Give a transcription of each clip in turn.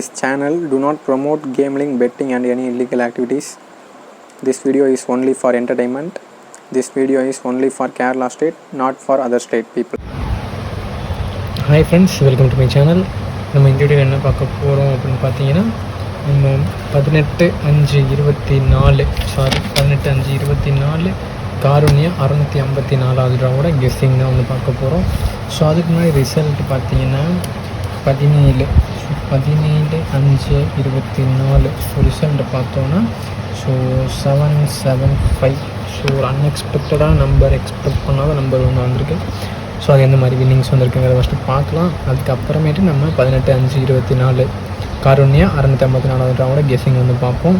This channel do not promote gambling, betting and any illegal activities. This video is only for entertainment. This video is only for Kerala state, not for other state people. Hi friends welcome to my channel நம்ம இந்த video என்ன பார்க்க போகிறோம் அப்படின்னு பார்த்தீங்கன்னா நம்ம பதினெட்டு அஞ்சு இருபத்தி நாலு சாரி பதினெட்டு அஞ்சு இருபத்தி நாலு காருண்யா அறநூற்றி ஐம்பத்தி நாலாவது ரூபாவோட கெஸ்ஸிங் தான் வந்து பார்க்க போகிறோம் ஸோ அதுக்கு முன்னாடி ரிசல்ட் பார்த்தீங்கன்னா பதினேழு பதினேழு அஞ்சு இருபத்தி நாலு ஸோ ரிசல்ட் பார்த்தோன்னா so seven seven five so ஒரு அன்எக்ஸ்பெக்டடாக நம்பர் எக்ஸ்பெக்ட் பண்ணாத நம்பர் ஒன்று வந்திருக்கு ஸோ அது எந்த மாதிரி வின்னிங்ஸ் வந்திருக்குங்கிறத ஃபஸ்ட்டு பார்க்கலாம் அதுக்கப்புறமேட்டு நம்ம பதினெட்டு அஞ்சு இருபத்தி நாலு கருண்யா அறநூற்றி ஐம்பத்தி நாலாவது ட்ராவோட கெஸிங் வந்து பார்ப்போம்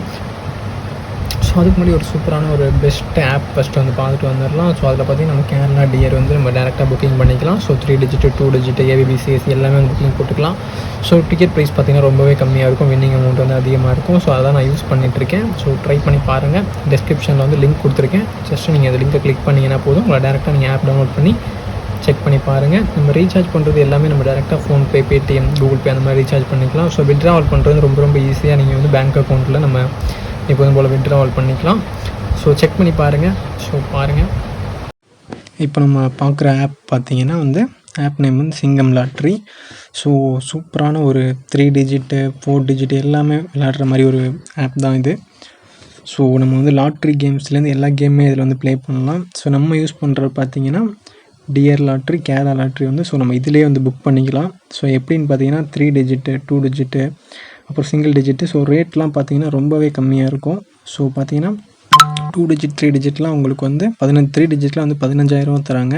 ஸோ அதுக்கு முன்னாடி ஒரு சூப்பரான ஒரு பெஸ்ட் ஆப் ஃபஸ்ட்டு வந்து பார்த்துட்டு வந்துடலாம். ஸோ அதில் பார்த்தீங்கன்னா நம்ம கேரளா டியர் வந்து நம்ம டேரெக்டாக புக்கிங் பண்ணிக்கலாம். So three digit two digit ABBCS எல்லாமே புக்கிங் போட்டுக்கலாம். ஸோ டிக்கெட் ப்ரைஸ் பார்த்திங்கன்னா ரொம்பவே கம்மியாக இருக்கும். வின்னிங் அமௌண்ட் வந்து அதிகமாக இருக்கும். ஸோ அதான் நான் யூஸ் பண்ணிகிட்ருக்கேன் ஸோ ட்ரை பண்ணி பாருங்கள் டிஸ்கிரிப்ஷனில் வந்து லிங்க் கொடுத்துருக்கேன். ஜஸ்ட் நீங்கள் அந்த லிங்கை கிளிக் பண்ணிங்கன்னா போதும். உங்களை டேரெக்டாக நீங்கள் ஆப் டவுன்லோட் பண்ணி செக் பண்ணி பாருங்கள் நம்ம ரீசார்ஜ் பண்ணுறது எல்லாமே நம்ம டேரெக்டாக ஃபோன்பே பேடிஎம் கூகுள் பே அந்த மாதிரி ரீசார்ஜ் பண்ணிக்கலாம். ஸோ விட்ராவல் பண்ணுறது ரொம்ப ரொம்ப ஈஸியாக நீங்கள் வந்து பேங்க் அக்கௌண்ட்டில் நம்ம எப்போதும் போல் விட்ராவல் பண்ணிக்கலாம். ஸோ செக் பண்ணி பாருங்கள் ஸோ பாருங்கள் இப்போ நம்ம பார்க்குற ஆப் பார்த்திங்கன்னா வந்து ஆப் நேம் வந்து சிங்கம் லாட்ரி ஸோ சூப்பரான ஒரு த்ரீ டிஜிட்டு ஃபோர் டிஜிட் எல்லாமே விளையாடுற மாதிரி ஒரு ஆப் தான் இது. ஸோ நம்ம வந்து லாட்ரி கேம்ஸ்லேருந்து எல்லா கேமுமே இதில் வந்து ப்ளே பண்ணலாம். ஸோ நம்ம யூஸ் பண்ணுறது பார்த்திங்கன்னா டியர் லாட்ரி கேரா லாட்ரி வந்து ஸோ நம்ம இதிலே வந்து புக் பண்ணிக்கலாம். ஸோ எப்படின்னு பார்த்தீங்கன்னா த்ரீ டிஜிட்டு டூ டிஜிட்டு அப்புறம் சிங்கிள் டிஜிட்டு ஸோ ரேட்லாம் பார்த்தீங்கன்னா ரொம்பவே கம்மியாக இருக்கும். ஸோ பார்த்தீங்கன்னா டூ டிஜிட் த்ரீ டிஜிட்லாம் உங்களுக்கு வந்து பதினஞ்சு த்ரீ டிஜிட்லாம் வந்து பதினஞ்சாயிரம் தராங்க.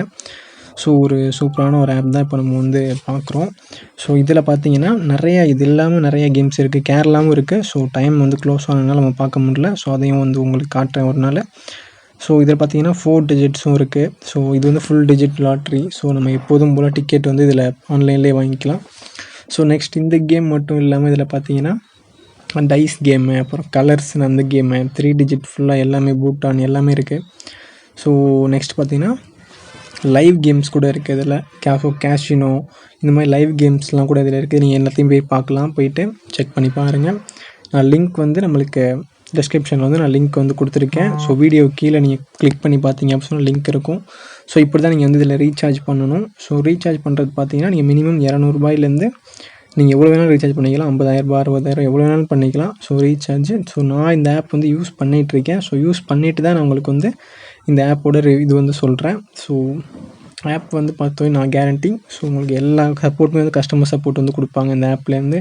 ஸோ ஒரு சூப்பரான ஒரு ஆப் தான் இப்போ நம்ம வந்து பார்க்குறோம் ஸோ இதில் பார்த்தீங்கன்னா நிறைய இது இல்லாமல் நிறைய கேம்ஸ் இருக்குது கேரளாவும் இருக்குது ஸோ டைம் வந்து க்ளோஸ் ஆனதுனால நம்ம பார்க்க முடியல. ஸோ அதையும் வந்து உங்களுக்கு காட்டுறேன் ஒரு நாள். ஸோ இதில் பார்த்தீங்கன்னா ஃபோர் டிஜிட்ஸும் இருக்குது ஸோ இது வந்து ஃபுல் டிஜிட் லாட்ரி ஸோ நம்ம எப்போதும் போல் டிக்கெட் வந்து இதில் ஆன்லைன்லேயே வாங்கிக்கலாம். ஸோ நெக்ஸ்ட் இந்த கேம் மட்டும் இல்லாமல் இதில் பார்த்தீங்கன்னா டைஸ் கேமு அப்புறம் கலர்ஸ்னு அந்த கேமு த்ரீ டிஜிட் ஃபுல்லாக எல்லாமே பூட்டான் எல்லாமே இருக்குது ஸோ நெக்ஸ்ட் பார்த்தீங்கன்னா லைவ் கேம்ஸ் கூட இருக்குது இதில். கேஃபோ கேஷினோ இந்த மாதிரி லைவ் கேம்ஸ்லாம் கூட இதில் இருக்குது நீங்கள் எல்லாத்தையும் போய் பார்க்கலாம் போயிட்டு செக் பண்ணி பாருங்கள் நான் லிங்க் வந்து நம்மளுக்கு டிஸ்கிரிப்ஷனில் வந்து நான் லிங்க் வந்து கொடுத்துருக்கேன். ஸோ வீடியோ கீழே நீங்கள் கிளிக் பண்ணி பார்த்தீங்க அப்படின்னு சொன்னால் லிங்க் இருக்கும். ஸோ இப்படி தான் நீங்கள் வந்து இதில் ரீசார்ஜ் பண்ணணும். ஸோ ரீசார்ஜ் பண்ணுறது பார்த்தீங்கன்னா நீங்கள் மினிமம் இரநூறுபாயிலேருந்து நீங்கள் எவ்வளோ வேணாலும் ரீசார்ஜ் பண்ணிக்கலாம். ஐம்பதாயிரரூபா அறுபதாயிரம் எவ்வளோ வேணாலும் பண்ணிக்கலாம். ஸோ ரீசார்ஜ் ஸோ நான் இந்த ஆப் வந்து யூஸ் பண்ணிகிட்ருக்கேன் ஸோ யூஸ் பண்ணிட்டு தான் நான் உங்களுக்கு வந்து இந்த ஆப்போட இது வந்து சொல்கிறேன் ஸோ ஆப் வந்து பார்த்தோம் நான் கேரண்டி ஸோ உங்களுக்கு எல்லா சப்போர்ட்டுமே வந்து கஸ்டமர் சப்போர்ட் வந்து கொடுப்பாங்க இந்த ஆப்லேருந்து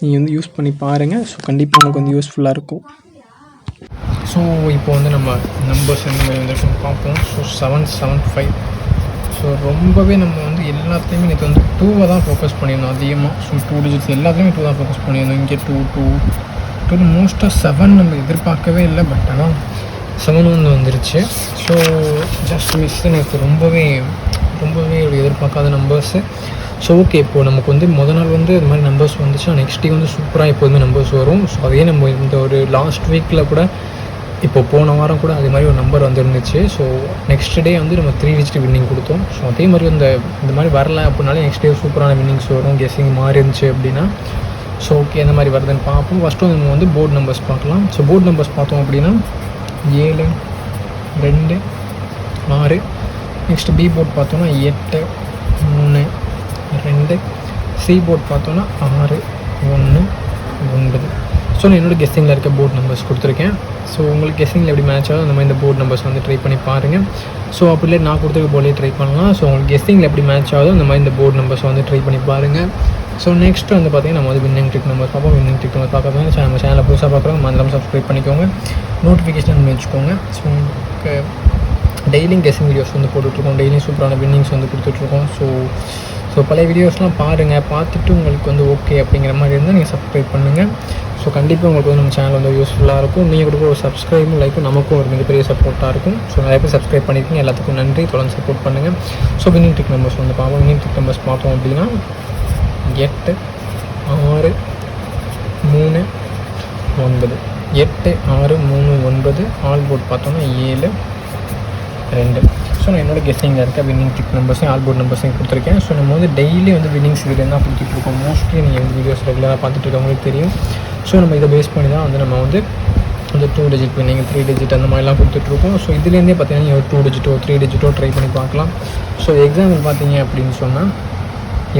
நீங்கள் வந்து யூஸ் பண்ணி பாருங்கள் ஸோ கண்டிப்பாக உங்களுக்கு வந்து யூஸ்ஃபுல்லாக இருக்கும். ஸோ இப்போ வந்து நம்ம நம்பர்ஸ் எந்த மாதிரி வந்துருக்குன்னு பார்ப்போம். So seven seven five so ரொம்பவே நம்ம வந்து எல்லாத்தையுமே நேற்று வந்து டூவை தான் ஃபோக்கஸ் பண்ணியிருந்தோம் அதிகமாக ஸோ டூ டிஜிட்ஸ் எல்லாத்தையுமே டூ தான் ஃபோக்கஸ் பண்ணியிருந்தோம். இங்கே டூ டூ டூ மோஸ்ட்டாக செவன் நம்ம எதிர்பார்க்கவே இல்லை பட் ஆனால் செவன் வந்து வந்துருச்சு. ஸோ ஜஸ்ட் மிஸ் நேற்று ரொம்பவே ரொம்பவே ஒரு எதிர்பார்க்காத நம்பர்ஸு ஸோ ஓகே இப்போது நமக்கு வந்து முத நாள் வந்து இது மாதிரி நம்பர்ஸ் வந்துச்சுன்னா நெக்ஸ்ட் டே வந்து சூப்பராக எப்போதுமே நம்பர்ஸ் வரும். ஸோ அதே நம்ம இந்த ஒரு லாஸ்ட் வீக்கில் கூட இப்போ போன வாரம் கூட அதே மாதிரி ஒரு நம்பர் வந்துருந்துச்சு. ஸோ நெக்ஸ்ட் டே வந்து நம்ம த்ரீ டிஜிட் வின்னிங் கொடுத்தோம். ஸோ அதே மாதிரி இந்த இந்த மாதிரி வரல அப்படின்னாலே நெக்ஸ்ட் டே சூப்பரான வின்னிங்ஸ் வரும். கெஸ்ஸிங் மாறி இருந்துச்சு அப்படின்னா. ஸோ ஓகே அந்த மாதிரி வருதுன்னு பார்ப்போம். ஃபஸ்ட்டு நம்ம வந்து போர்டு நம்பர்ஸ் பார்க்கலாம். ஸோ போர்டு நம்பர்ஸ் பார்த்தோம் அப்படின்னா ஏழு ரெண்டு ஆறு. நெக்ஸ்ட் பி போர்ட் பார்த்தோன்னா எட்டு மூணு ரெண்டு. சி போர்ட் பார்த்தோன்னா ஆறு ஒன்று ஒன்பது. ஸோ நான் என்னோடய கெஸ்ஸிங்கில் இருக்க போர்ட் நம்பர்ஸ் கொடுத்துருக்கேன். ஸோ உங்களுக்கு கெஸ்ஸிங்கில் எப்படி மேட்ச் ஆகும் அந்த மாதிரி இந்த போர்ட் நம்பர்ஸ் வந்து ட்ரை பண்ணி பாருங்கள் ஸோ அப்படி நான் கொடுத்துருக்க போலே ட்ரை பண்ணலாம். ஸோ உங்களுக்கு கெஸ்ஸிங்கில் எப்படி மேட்ச் ஆகுதோ அந்த மாதிரி இந்த போர்ட் நம்பர்ஸ் வந்து ட்ரை பண்ணி பாருங்கள் ஸோ நெக்ஸ்ட் வந்து பார்த்தீங்கன்னா நம்ம வந்து வின்னிங் ட்ரிக் நம்பர் பார்ப்போம். வின்னிங் ட்ரிக் நம்பர் பார்க்கறதுக்கு நம்ம சேனலை புதுசாக பார்க்குறோம். மந்திரம் சப்ஸ்கிரைப் பண்ணிக்கோங்க. நோட்டிஃபிகேஷன் வச்சுக்கோங்க. ஸோ உங்களுக்கு டெய்லியும் கெஸ்ஸிங் வீடியோஸ் வந்து போட்டுட்ருக்கோம். டெய்லியும் சூப்பரான வின்னிங்ஸ் வந்து கொடுத்துட்ருக்கோம். ஸோ ஸோ பழைய வீடியோஸ்லாம் பாருங்கள் பார்த்துட்டு உங்களுக்கு வந்து ஓகே அப்படிங்கிற மாதிரி இருந்தால் நீங்கள் சப்ஸ்கிரைப் பண்ணுங்கள் ஸோ கண்டிப்பாக உங்களுக்கு வந்து நம்ம சேனல் வந்து யூஸ்ஃபுல்லாக இருக்கும். நீங்கள் கொடுக்குற ஒரு சப்ஸ்கிரைபும் லைக்கும் நமக்கும் ஒரு மிகப்பெரிய சப்போர்ட்டாக இருக்கும். ஸோ நிறைய பேர் சப்ஸ்கிரைப் பண்ணியிருக்கீங்க எல்லாத்துக்கும் நன்றி. தொடர்ந்து சப்போர்ட் பண்ணுங்கள் ஸோ வினிங் டிக் நம்பர்ஸ் வந்து பார்ப்போம். வினிங் டிக் நம்பர்ஸ் பார்த்தோம் அப்படின்னா எட்டு ஆறு மூணு ஒன்பது. எட்டு ஆறு மூணு ஒன்பது. ஆல் போர்ட் பார்த்தோம்னா ஏழு ரெண்டு. ஸோ நான் என்னோட கெஸ்ஸிங்கில் இருக்க வின்னிங் டிக் நம்பர்ஸையும் ஆல் போர்ட் நம்பர்ஸையும் கொடுத்துருக்கேன். ஸோ நம்ம வந்து டெய்லி வந்து வின்னிங்ஸ் இதில் தான் கொடுத்துட்ருக்கோம் மோஸ்ட்லி நீங்கள் வீடியோஸ் ரெகுலராக பார்த்துட்டு இருக்கவங்களுக்கு தெரியும். ஸோ நம்ம இதை பேஸ் பண்ணி தான் வந்து நம்ம வந்து இந்த two digit winning three digit அந்த மாதிரிலாம் கொடுத்துட்ருக்கோம் ஸோ இதுலேருந்தே பார்த்தீங்கன்னா நீங்கள் டூ டிஜிட்டோ த்ரீ டிஜிட்டோ ட்ரை பண்ணி பார்க்கலாம். ஸோ எக்ஸாம்பிள் பார்த்தீங்க அப்படின்னு சொன்னால்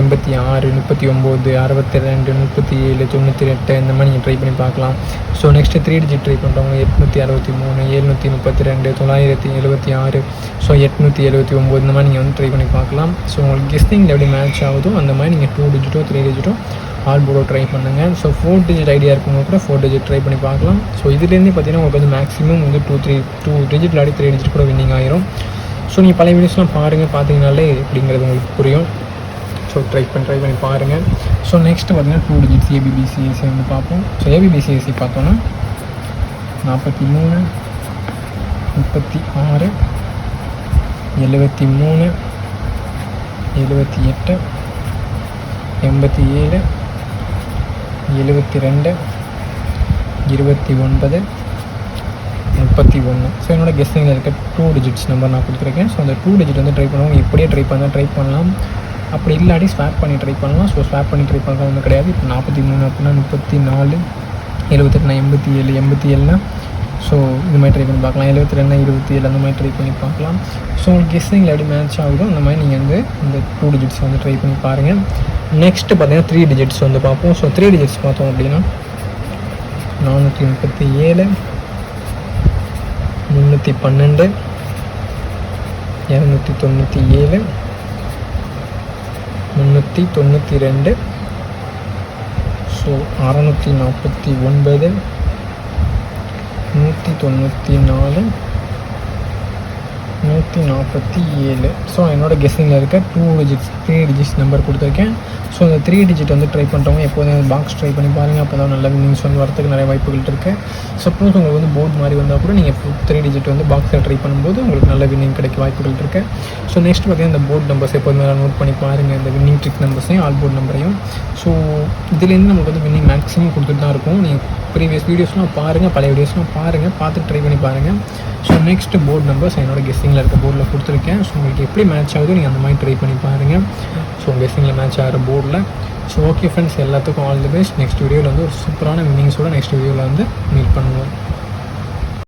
எண்பத்தி ஆறு முப்பத்தி ஒம்பது அறுபத்தி ரெண்டு முப்பத்தி ஏழு தொண்ணூற்றி எட்டு இந்த மாதிரி நீங்கள் ட்ரை பண்ணி பார்க்கலாம். So next three digit try பண்ணுறவங்க எட்நூற்றி அறுபத்தி மூணு எழுநூற்றி முப்பத்தி ரெண்டு தொள்ளாயிரத்தி எழுபத்தி ஆறு ஸோ எட்நூற்றி எழுபத்தி ஒம்பது இந்த மாதிரி நீங்கள் வந்து ட்ரை பண்ணி பார்க்கலாம். ஸோ உங்களுக்கு கெஸ்டிங்கில் எப்படி மேட்ச் ஆகுதோ அந்த மாதிரி நீங்கள் டூ டிஜிட்டோ த்ரீ டிஜிட்டோ ஆல் போர்டோ ட்ரை பண்ணுங்கள் ஸோ ஃபோர் டிஜிட் ஐடியா இருக்கவங்க கூட ஃபோர் டிஜிட் ட்ரை பண்ணி பார்க்கலாம். ஸோ இதுலேருந்து பார்த்தீங்கன்னா உங்களுக்கு வந்து மேக்ஸிமம் வந்து டூ த்ரீ டூ டிஜிட் லாடி த்ரீ டிஜிட் கூட வின்னிங் ஆயிரும். ஸோ நீங்கள் பழைய வீடியோஸ்லாம் பாருங்கள் பார்த்தீங்கனாலே எப்படிங்கிறது உங்களுக்கு புரியும். ஸோ ட்ரை பண்ணி ட்ரை பண்ணி பாருங்கள் ஸோ நெக்ஸ்ட்டு பார்த்தீங்கன்னா டூ டிஜிட்ஸ் ஏபிபிசிஎஸ்சி வந்து பார்ப்போம். ஸோ ஏபிபிசிஎஸ்சி பார்த்தோன்னா நாற்பத்தி மூணு முப்பத்தி ஆறு எழுபத்தி மூணு எழுபத்தி எட்டு எண்பத்தி ஏழு எழுபத்தி ரெண்டு இருபத்தி ஒன்பது முப்பத்தி ஒன்று. ஸோ என்னோட கெஸ்டிங்கில் இருக்க டூ டிஜிட்ஸ் நம்பர் நான் கொடுத்துருக்கேன். ஸோ அந்த டூ டிஜிட் வந்து ட்ரை பண்ணுவோம். எப்படியே ட்ரை பண்ணால் ட்ரை பண்ணலாம். அப்படி இல்லாட்டி ஸ்வாப் பண்ணி ட்ரை பண்ணலாம் ஸோ ஸ்வாப் பண்ணி ட்ரை பண்ணுறது ஒன்றும் கிடையாது. இப்போ நாற்பத்தி மூணு அப்படின்னா முப்பத்தி நாலு எழுபத்தெட்டுனா எண்பத்தி ஏழு எண்பத்தி ஏழுனா ஸோ இது மாதிரி ட்ரை பண்ணி பார்க்கலாம். எழுபத்தி ரெண்டு இருபத்தி ஏழு அந்த மாதிரி ட்ரை பண்ணி பார்க்கலாம். ஸோ உங்களுக்கு கெஸ்ஸிங்கில் எப்படி மேட்ச் ஆகுதோ அந்த மாதிரி நீங்கள் வந்து இந்த டூ டிஜிட்ஸ் வந்து ட்ரை பண்ணி பாருங்கள் நெக்ஸ்ட்டு பார்த்தீங்கன்னா த்ரீ டிஜிட்ஸ் வந்து பார்ப்போம். ஸோ த்ரீ டிஜிட்ஸ் பார்த்தோம் அப்படின்னா நானூற்றி முப்பத்தி ஏழு முந்நூற்றி பன்னெண்டு இரநூத்தி தொண்ணூற்றி ஏழு முந்நூற்றி தொண்ணூற்றி ரெண்டு. ஸோ அறநூற்றி நாற்பத்தி ஒன்பது. நூற்றி தொண்ணூற்றி நாலு. நூற்றி நாற்பத்தி ஏழு. ஸோ என்னோட கெஸ்ஸிங்கில் இருக்க two digits three digits number கொடுத்துருக்கேன். ஸோ அந்த த்ரீ டிஜிட் வந்து ட்ரை பண்ணுறவங்க எப்போதும் பாக்ஸ் ட்ரை பண்ணி பாருங்கள் அப்போ தான் நல்ல வின்னிங்ஸ் வந்து வரதுக்கு நிறைய வாய்ப்புகள் இருக்குது சப்போஸ் உங்களுக்கு வந்து போர்ட் மாதிரி வந்தால் கூட நீங்கள் த்ரீ டிஜிட் வந்து பாக்ஸில் ட்ரை பண்ணும்போது உங்களுக்கு நல்ல வின்னிங் கிடைக்க வாய்ப்புகள் இருக்குது ஸோ நெக்ஸ்ட் பார்த்தீங்கன்னா இந்த போர்ட் நம்பர்ஸ் எப்போதுமே நோட் பண்ணி பாருங்கள் இந்த வின்னிங் ட்ரிக் நம்பர்ஸையும் ஆல் போர்ட் நம்பரையும் ஸோ இதுலேருந்து நமக்கு வந்து வின்னிங் மேக்ஸிமம் கொடுத்துட்டு தான் இருக்கும் நீங்கள் ப்ரீவியஸ் வீடியோஸ்லாம் பாருங்கள் பழைய வீடியோஸ்லாம் பாருங்கள் பார்த்து ட்ரை பண்ணி பாருங்கள் ஸோ நெக்ஸ்ட் போர்ட் நம்பர்ஸ் என்னோட கெஸ்ஸிங்கில் இருக்க போர்டில் கொடுத்துருக்கேன். ஸோ உங்களுக்கு எப்படி மேட்ச் ஆகுதோ நீங்கள் அந்த மாதிரி ட்ரை பண்ணி பாருங்கள் ஸோ கெஸ்ஸிங்கில் மேட்ச் ஆகிற போர்டில் ஸோ ஓகே ஃப்ரெண்ட்ஸ் எல்லாத்துக்கும் ஆல் தி பெஸ்ட் நெக்ஸ்ட் வீடியோவில் வந்து ஒரு சூப்பரான வின்னிங்ஸோட நெக்ஸ்ட் வீடியோவில் வந்து மீட் பண்ணுவோம்.